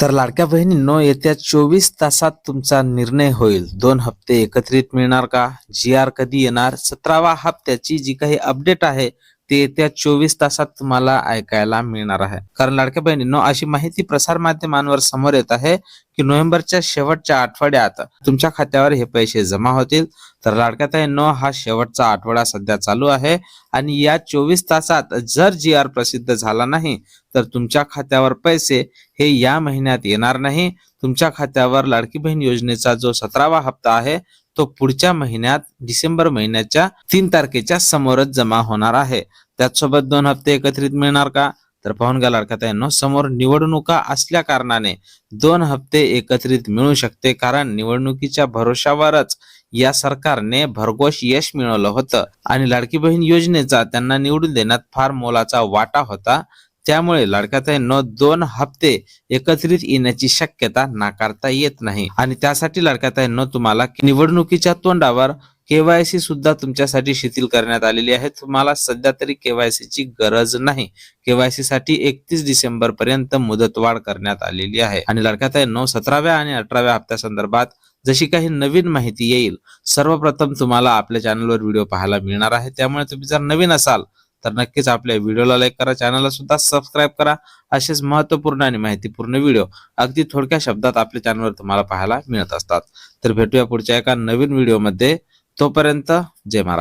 तर लाडक्या बहिणींनो येत्या चोवीस तासात तुमचा निर्णय होईल. दोन हप्ते एकत्रित मिळणार का? जी आर कधी येणार? सतरावा हप्त्याची जी काही अपडेट आहे ते येत्या चोवीस तासात तुम्हाला ऐकायला मिळणार आहे. कारण लाडक्या बहिणींनो अशी माहिती प्रसार माध्यमांवर समोर येत आहे की नोव्हेंबरच्या शेवटच्या आठवड्यात तुमच्या खात्यावर हे पैसे जमा होतील. तर लाडक्या ताईंनो हा शेवटचा आठवडा सध्या चालू आहे आणि या चोवीस तासात जर जी आर प्रसिद्ध झाला नाही तर तुमच्या खात्यावर पैसे हे या महिन्यात येणार नाही. तुमच्या खात्यावर लाडकी बहीण योजनेचा जो सतरावा हप्ता आहे तो पुढच्या महिन्यात डिसेंबर महिन्याच्या तीन तारखेच्या समोरच जमा होणार आहे. त्याचसोबत दोन हप्ते एकत्रित मिळणार का? तर पाहून घ्या लाडक्या ताईंनो समोर निवडणुका असल्या कारणाने दोन हप्ते एकत्रित मिळू शकते कारण निवडणुकीच्या भरोशावरच या सरकारने भरघोष यश मिळवलं होतं. आणि लाडकी बहीण योजनेचा त्यांना निवडून देण्यात फार मोलाचा वाटा होता. त्यामुळे लाडक्याताईंनो दोन हप्ते एकत्रित येण्याची शक्यता नाकारता येत नाही. आणि त्यासाठी लाडक्याताईंनो तुम्हाला निवडणुकीच्या तोंडावर केवायसी सुद्धा तुमच्यासाठी शिथिल करण्यात आलेली आहे. तुम्हाला सध्या तरी केवायसी ची गरज नाही. केवायसी साठी एकतीस डिसेंबर पर्यंत मुदतवाढ करण्यात आलेली आहे. आणि लाडक्याताईंनो सतराव्या आणि अठराव्या हप्त्या संदर्भात जशी काही नवीन माहिती येईल सर्वप्रथम तुम्हाला आपल्या चॅनलवर व्हिडिओ पाहायला मिळणार आहे. त्यामुळे तुम्ही जर नवीन असाल तर नक्कीच आपल्या व्हिडिओला लाईक करा चॅनलला सुद्धा सबस्क्राईब करा. असेच महत्त्वपूर्ण आणि माहितीपूर्ण व्हिडिओ अगदी थोडक्या शब्दात आपल्या चॅनलवर तुम्हाला पाहायला मिळत असतात. तर भेटूया पुढच्या एका नवीन व्हिडिओमध्ये. तोपर्यंत जय महाराष्ट्र.